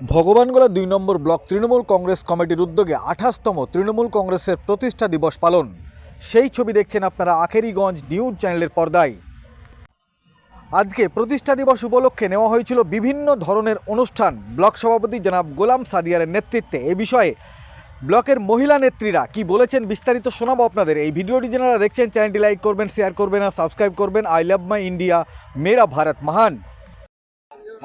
ভগবানগোলা দুই নম্বর ব্লক তৃণমূল কংগ্রেস কমিটির উদ্যোগে আঠাশতম তৃণমূল কংগ্রেসের প্রতিষ্ঠা দিবস পালন। সেই ছবি দেখছেন আপনারা আখেরিগঞ্জ নিউজ চ্যানেলের পর্দায়। আজকে প্রতিষ্ঠা দিবস উপলক্ষে নেওয়া হয়েছিল বিভিন্ন ধরনের অনুষ্ঠান। ব্লক সভাপতি জনাব গোলাম সাদিয়ারের নেতৃত্বে এ বিষয়ে ব্লকের মহিলা নেত্রীরা কি বলেছেন বিস্তারিত শোনাবো আপনাদের। এই ভিডিওটি যারা দেখছেন, চ্যানেলটি লাইক করবেন, শেয়ার করবেন আর সাবস্ক্রাইব করবেন। আই লাভ মাই ইন্ডিয়া, মেরা ভারত মহান।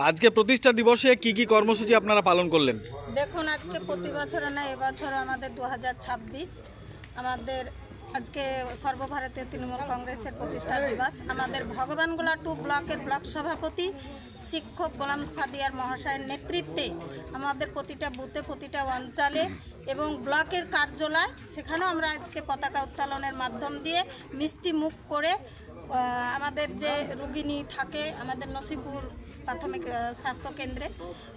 আজকে প্রতিষ্ঠা দিবসে কি কি কর্মসূচি আপনারা পালন করলেন? দেখুন, আজকে প্রতি বছর না, এবছর আমাদের দু হাজার ছাব্বিশ আমাদের আজকে সর্বভারতীয় তৃণমূল কংগ্রেসের প্রতিষ্ঠা দিবস। আমাদের ভগবানগোলা টু ব্লকের ব্লক সভাপতি শিক্ষক গোলাম সাদিয়ার মহাশয়ের নেতৃত্বে আমাদের প্রতিটা বুথে, প্রতিটা অঞ্চলে এবং ব্লকের কার্যালয়, সেখানেও আমরা আজকে পতাকা উত্তোলনের মাধ্যম দিয়ে মিষ্টি মুখ করে আমাদের যে রুগিনী থাকে, আমাদের নসিপুর প্রাথমিক আহ, স্বাস্থ্য কেন্দ্রে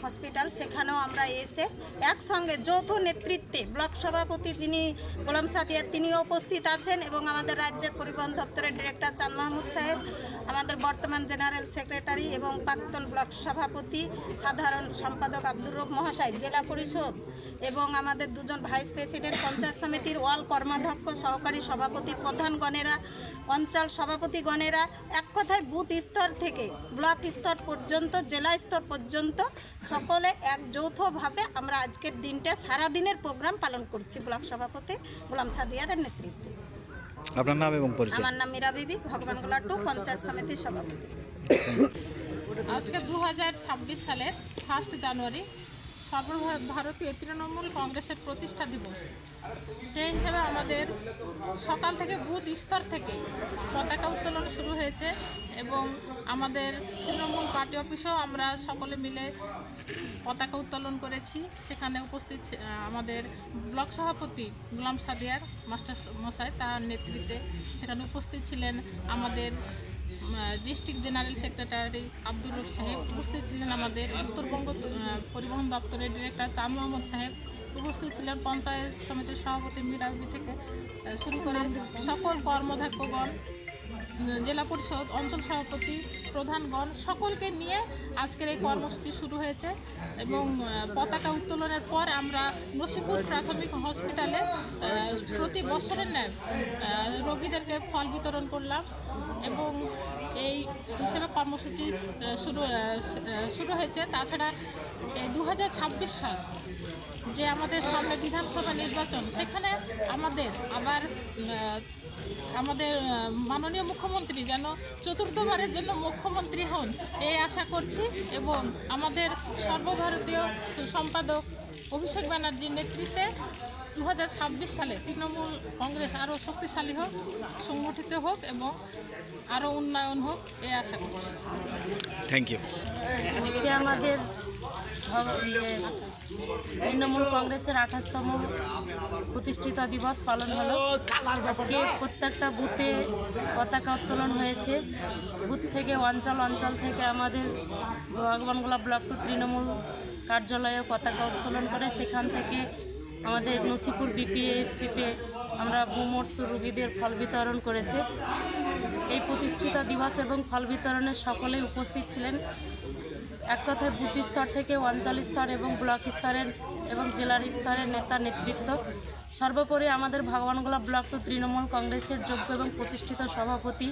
হসপিটাল সেখানেও আমরা এসে একসঙ্গে যৌথ নেতৃত্বে ব্লক সভাপতি যিনি গোলাম সাদিয়ার তিনিও উপস্থিত আছেন এবং আমাদের রাজ্যের পরিবহন দপ্তরের ডিরেক্টর চাঁদ মাহমুদ সাহেব আমাদের বর্তমান জেনারেল সেক্রেটারি এবং প্রাক্তন ব্লক সভাপতি সাধারণ সম্পাদক আব্দুর রব মহাশয় জেলা পরিষদ এবং আমাদের দুজন ভাইস প্রেসিডেন্ট পঞ্চায়েত সমিতির ওয়াল কর্মাধ্যক্ষ সহকারী সভাপতি প্রধানগণেরা অঞ্চল সভাপতিগণেরা এক কথায় বুথ স্তর থেকে ব্লক স্তর পর্যন্ত জেলা স্তর পর্যন্ত সকলে এক যৌথভাবে আমরা আজকের দিনটা সারা দিনের প্রোগ্রাম পালন করছি ব্লক সভাপতি গোলাম সাদিয়ারের নেতৃত্বে। আপনার নাম এবং পরিচয়? আমার নাম মীরা বিবি ভগবানগোলা টু পঞ্চায়েত সমিতির সভাপতি। আজকে দু সালের ফার্স্ট জানুয়ারি সর্বভারতীয় তৃণমূল কংগ্রেসের প্রতিষ্ঠা দিবস। সেই হিসাবে আমাদের সকাল থেকে বুথ স্তর থেকে পতাকা উত্তোলন শুরু হয়েছে এবং আমাদের তৃণমূল পার্টি অফিসেও আমরা সকলে মিলে পতাকা উত্তোলন করেছি। সেখানে উপস্থিত আমাদের ব্লক সভাপতি গোলাম সাদিয়ার মাস্টার মশাই তার নেতৃত্বে সেখানে উপস্থিত ছিলেন আমাদের ডিস্ট্রিক্ট জেনারেল সেক্রেটারি আব্দুল রব সাহেব, উপস্থিত ছিলেন আমাদের উত্তরবঙ্গ পরিবহন দপ্তরের ডিরেক্টর চাঁদ মোহাম্মদ সাহেব, উপস্থিত ছিলেন পঞ্চায়েত সমিতির সভাপতি মিরাবি থেকে শুরু করে সকল কর্মধাক্যগণ জেলা পরিষদ অঞ্চল সভাপতি প্রধানগণ সকলকে নিয়ে আজকের এই কর্মসূচি শুরু হয়েছে এবং পতাকা উত্তোলনের পর আমরা নসিপুর প্রাথমিক হসপিটালে প্রতি বছরের ন্যায় রোগীদেরকে ফল বিতরণ করলাম এবং এই হিসেবে কর্মসূচি শুরু শুরু হয়েছে। তাছাড়া দু হাজার ছাব্বিশ সাল যে আমাদের সামনে বিধানসভা নির্বাচন, সেখানে আমাদের আবার আমাদের মাননীয় মুখ্যমন্ত্রী যেন চতুর্থবারের জন্য মুখ্যমন্ত্রী হন এই আশা করছি। এবং আমাদের সর্বভারতীয় সম্পাদক অভিষেক ব্যানার্জির নেতৃত্বে দু হাজার ছাব্বিশ সালে তৃণমূল কংগ্রেস আরও শক্তিশালী হোক সংগঠিত হোক এবং আরও উন্নয়ন হোক এ আশা করছি। থ্যাংক ইউ আজকে আমাদের ইয়ে, তৃণমূল কংগ্রেসের আঠাশতম প্রতিষ্ঠিত দিবস পালন হলো। আজকে প্রত্যেকটা বুথে পতাকা উত্তোলন হয়েছে। বুথ থেকে অঞ্চল অঞ্চল থেকে আমাদের ভগবানগোলা ব্লক টু তৃণমূল কার্যালয়ে পতাকা উত্তোলন করে সেখান থেকে আমাদের নসিপুর বিপিএসসিতে আমরা বুমর্স রুগীদের ফল বিতরণ করেছে। এই প্রতিষ্ঠিত দিবস এবং ফল বিতরণে সকলেই উপস্থিত ছিলেন। এক কথায় বুথ স্তর থেকে অঞ্চল স্তর এবং ব্লক স্তরের এবং জেলার স্তরের নেতা নেতৃত্ব। সর্বোপরি আমাদের ভগবানগোলা ব্লক তৃণমূল কংগ্রেসের যোগ্য এবং প্রতিষ্ঠিত সভাপতি।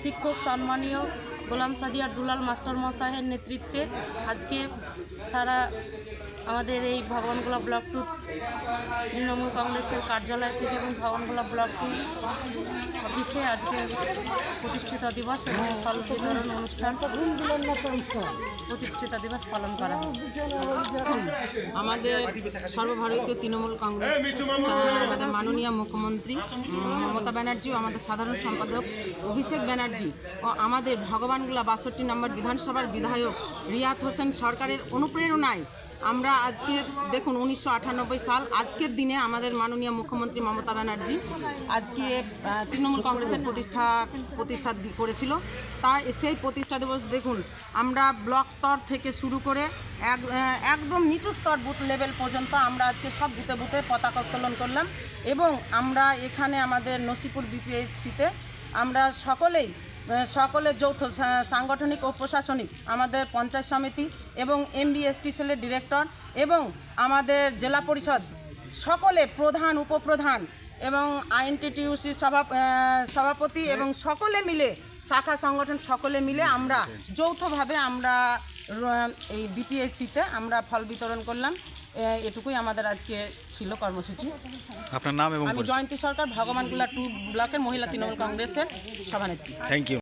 শিক্ষক সম্মানীয় গোলাম সাদিয়ার দুলাল মাস্টার মশাইয়ের নেতৃত্বে আজকে সারা আমাদের এই ভগবানগোলা ব্লক টু তৃণমূল কংগ্রেসের কার্যালয় থেকে এবং ভগবানগোলা ব্লক টু অফিসে আজকে প্রতিষ্ঠিতা দিবস এবং ফল বিতরণ অনুষ্ঠান। প্রতিষ্ঠিতা দিবস পালন করা আমাদের সর্বভারতীয় তৃণমূল কংগ্রেস আমাদের মাননীয় মুখ্যমন্ত্রী মমতা ব্যানার্জি আমাদের সাধারণ সম্পাদক অভিষেক ব্যানার্জি ও আমাদের ভগবানগুলা বাষট্টি নম্বর বিধানসভার বিধায়ক রিয়াত হোসেন সরকারের অনুপ্রেরণায় আমরা আজকে, দেখুন, উনিশশো আটানব্বই সাল, আজকের দিনে আমাদের মাননীয় মুখ্যমন্ত্রী মমতা ব্যানার্জি আজকে তৃণমূল কংগ্রেসের প্রতিষ্ঠা প্রতিষ্ঠা করেছিল। তাই সেই প্রতিষ্ঠা দিবস, দেখুন, আমরা ব্লক স্তর থেকে শুরু করে এক একদম নিচু স্তর বুথ লেভেল পর্যন্ত আমরা আজকে সব বুথে বুথে পতাকা উত্তোলন করলাম এবং আমরা এখানে আমাদের নসিপুর বিপিএইচসিতে আমরা সকলেই সকলের যৌথ সাংগঠনিক ও প্রশাসনিক, আমাদের পঞ্চায়েত সমিতি এবং এমবিএসটি সেলের ডিরেক্টর এবং আমাদের জেলা পরিষদ, সকলে প্রধান, উপপ্রধান এবং আইএনটিটিউসি সভা সভাপতি এবং সকলে মিলে, শাখা সংগঠন সকলে মিলে আমরা যৌথভাবে আমরা এই বিটিএসিতে আমরা ফল বিতরণ করলাম। এটুকুই আমাদের আজকে ছিল কর্মসূচি। আপনার নাম এবং আমি জয়ন্তী সরকার ভগবানগুলা টু ব্লকের মহিলা তৃণমূল কংগ্রেসের সভানেত্রী। Thank you